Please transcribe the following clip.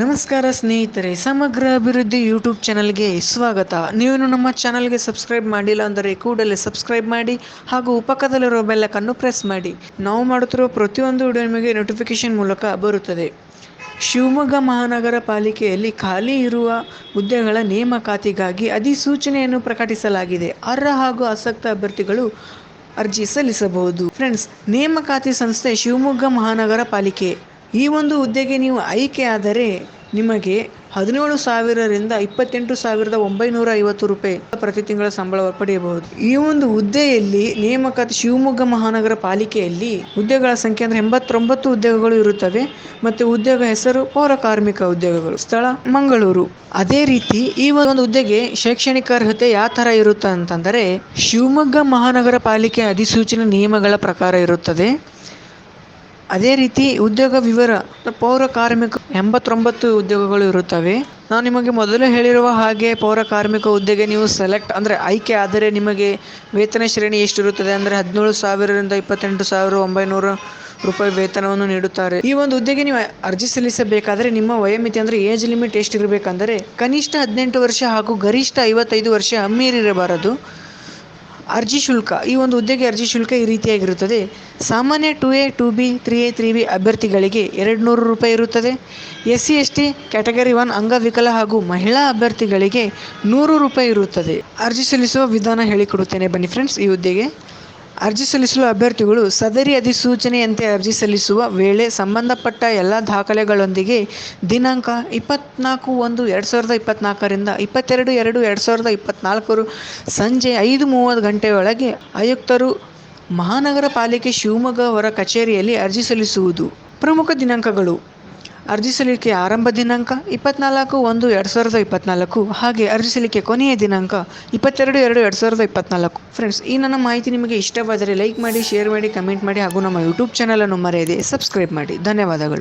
ನಮಸ್ಕಾರ ಸ್ನೇಹಿತರೆ, ಸಮಗ್ರ ಅಭಿವೃದ್ಧಿ ಯೂಟ್ಯೂಬ್ ಚಾನಲ್ಗೆ ಸ್ವಾಗತ. ನೀವು ನಮ್ಮ ಚಾನಲ್ಗೆ ಸಬ್ಸ್ಕ್ರೈಬ್ ಮಾಡಿಲ್ಲ ಅಂದರೆ ಕೂಡಲೇ ಸಬ್ಸ್ಕ್ರೈಬ್ ಮಾಡಿ ಹಾಗೂ ಉಪಕದಲ್ಲಿರುವ ಬೆಲ್ಲಕ್ಕನ್ನು ಪ್ರೆಸ್ ಮಾಡಿ. ನಾವು ಮಾಡುತ್ತಿರುವ ಪ್ರತಿಯೊಂದು ವಿಡಿಯೋ ನಿಮಗೆ ನೋಟಿಫಿಕೇಶನ್ ಮೂಲಕ ಬರುತ್ತದೆ. ಶಿವಮೊಗ್ಗ ಮಹಾನಗರ ಪಾಲಿಕೆಯಲ್ಲಿ ಖಾಲಿ ಇರುವ ಹುದ್ದೆಗಳ ನೇಮಕಾತಿಗಾಗಿ ಅಧಿಸೂಚನೆಯನ್ನು ಪ್ರಕಟಿಸಲಾಗಿದೆ. ಅರ್ಹ ಹಾಗೂ ಆಸಕ್ತ ಅಭ್ಯರ್ಥಿಗಳು ಅರ್ಜಿ ಸಲ್ಲಿಸಬಹುದು. ಫ್ರೆಂಡ್ಸ್ ನೇಮಕಾತಿ ಸಂಸ್ಥೆ ಶಿವಮೊಗ್ಗ ಮಹಾನಗರ ಪಾಲಿಕೆ ಈ ಒಂದು ಹುದ್ದೆಗೆ ನೀವು ಆಯ್ಕೆ ಆದರೆ ನಿಮಗೆ ಹದಿನೇಳು ಸಾವಿರರಿಂದ ಇಪ್ಪತ್ತೆಂಟು ಸಾವಿರದ ಒಂಬೈನೂರ ಐವತ್ತು ರೂಪಾಯಿ ಪ್ರತಿ ತಿಂಗಳ ಸಂಬಳ ಪಡೆಯಬಹುದು. ಈ ಒಂದು ಹುದ್ದೆಯಲ್ಲಿ ನೇಮಕಾತಿ ಶಿವಮೊಗ್ಗ ಮಹಾನಗರ ಪಾಲಿಕೆಯಲ್ಲಿ ಹುದ್ದೆಗಳ ಸಂಖ್ಯೆ ಅಂದರೆ ಎಂಬತ್ತೊಂಬತ್ತು ಹುದ್ದೆಗಳು ಇರುತ್ತವೆ ಮತ್ತು ಉದ್ಯೋಗ ಹೆಸರು ಪೌರ ಕಾರ್ಮಿಕ ಉದ್ಯೋಗಗಳು. ಸ್ಥಳ ಮಂಗಳೂರು. ಅದೇ ರೀತಿ ಈ ಒಂದು ಹುದ್ದೆಗೆ ಶೈಕ್ಷಣಿಕ ಅರ್ಹತೆ ಯಾವ ಥರ ಇರುತ್ತೆ ಅಂತಂದರೆ ಶಿವಮೊಗ್ಗ ಮಹಾನಗರ ಪಾಲಿಕೆ ಅಧಿಸೂಚನೆ ನಿಯಮಗಳ ಪ್ರಕಾರ ಇರುತ್ತದೆ. ಅದೇ ರೀತಿ ಉದ್ಯೋಗ ವಿವರ ಪೌರ ಕಾರ್ಮಿಕ ಎಂಬತ್ತೊಂಬತ್ತು ಉದ್ಯೋಗಗಳು ಇರುತ್ತವೆ. ನಾನು ನಿಮಗೆ ಮೊದಲು ಹೇಳಿರುವ ಹಾಗೆ ಪೌರ ಕಾರ್ಮಿಕ ಹುದ್ದೆಗೆ ನೀವು ಸೆಲೆಕ್ಟ್ ಅಂದರೆ ಆಯ್ಕೆ ಆದರೆ ನಿಮಗೆ ವೇತನ ಶ್ರೇಣಿ ಎಷ್ಟಿರುತ್ತದೆ ಅಂದರೆ ಹದಿನೇಳು ಸಾವಿರದಿಂದ ಇಪ್ಪತ್ತೆಂಟು ಸಾವಿರ ಒಂಬೈನೂರ ರೂಪಾಯಿ ವೇತನವನ್ನು ನೀಡುತ್ತಾರೆ. ಈ ಒಂದು ಹುದ್ದೆಗೆ ನೀವು ಅರ್ಜಿ ಸಲ್ಲಿಸಬೇಕಾದರೆ ನಿಮ್ಮ ವಯೋಮಿತಿ ಅಂದರೆ ಏಜ್ ಲಿಮಿಟ್ ಎಷ್ಟಿರಬೇಕಂದರೆ ಕನಿಷ್ಠ ಹದಿನೆಂಟು ವರ್ಷ ಹಾಗೂ ಗರಿಷ್ಠ ಐವತ್ತೈದು ವರ್ಷ ಮೀರಿರಬಾರದು ಅರ್ಜಿ ಶುಲ್ಕ, ಈ ಒಂದು ಹುದ್ದೆಗೆ ಅರ್ಜಿ ಶುಲ್ಕ ಈ ರೀತಿಯಾಗಿರುತ್ತದೆ. ಸಾಮಾನ್ಯ two A two B three A three B ಅಭ್ಯರ್ಥಿಗಳಿಗೆ ಎರಡು ನೂರು ರೂಪಾಯಿ ಇರುತ್ತದೆ. S C S T category one ಅಂಗವಿಕಲ ಹಾಗೂ ಮಹಿಳಾ ಅಭ್ಯರ್ಥಿಗಳಿಗೆ ನೂರು ರೂಪಾಯಿ ಇರುತ್ತದೆ. ಅರ್ಜಿ ಸಲ್ಲಿಸುವ ವಿಧಾನ ಹೇಳಿಕೊಡುತ್ತೇನೆ. ಬನ್ನಿ ಫ್ರೆಂಡ್ಸ್ ಈ ಹುದ್ದೆಗೆ ಅರ್ಜಿ ಸಲ್ಲಿಸಲು ಅಭ್ಯರ್ಥಿಗಳು ಸದರಿ ಅಧಿಸೂಚನೆಯಂತೆ ಅರ್ಜಿ ಸಲ್ಲಿಸುವ ವೇಳೆ ಸಂಬಂಧಪಟ್ಟ ಎಲ್ಲ ದಾಖಲೆಗಳೊಂದಿಗೆ ದಿನಾಂಕ ಇಪ್ಪತ್ನಾಲ್ಕು ಒಂದು ಎರಡು ಸಾವಿರದ ಇಪ್ಪತ್ನಾಲ್ಕರಿಂದ ಇಪ್ಪತ್ತೆರಡು ಎರಡು ಎರಡು ಸಾವಿರದ ಇಪ್ಪತ್ನಾಲ್ಕರು ಸಂಜೆ ಐದು ಮೂವತ್ತು ಗಂಟೆಯೊಳಗೆ ಆಯುಕ್ತರು ಮಹಾನಗರ ಪಾಲಿಕೆ ಶಿವಮೊಗ್ಗ ಅವರ ಕಚೇರಿಯಲ್ಲಿ ಅರ್ಜಿ ಸಲ್ಲಿಸುವುದು ಪ್ರಮುಖ ದಿನಾಂಕಗಳು. ಅರ್ಜಿ ಸಲ್ಲಿಕೆ ಆರಂಭ ದಿನಾಂಕ ಇಪ್ಪತ್ನಾಲ್ಕು ಒಂದು ಎರಡು ಸಾವಿರದ ಇಪ್ಪತ್ನಾಲ್ಕು ಹಾಗೆ ಅರ್ಜಿ ಸಲ್ಲಿಕೆ ಕೊನೆಯ ದಿನಾಂಕ ಇಪ್ಪತ್ತೆರಡು ಎರಡು ಎರಡು ಸಾವಿರದ ಇಪ್ಪತ್ನಾಲ್ಕು. ಫ್ರೆಂಡ್ಸ್ ಈ ನನ್ನ ಮಾಹಿತಿ ನಿಮಗೆ ಇಷ್ಟವಾದರೆ ಲೈಕ್ ಮಾಡಿ ಶೇರ್ ಮಾಡಿ ಕಮೆಂಟ್ ಮಾಡಿ ಹಾಗೂ ನಮ್ಮ ಯೂಟ್ಯೂಬ್ ಚಾನಲನ್ನು ಮರೆಯದೆ ಸಬ್ಸ್ಕ್ರೈಬ್ ಮಾಡಿ. ಧನ್ಯವಾದಗಳು.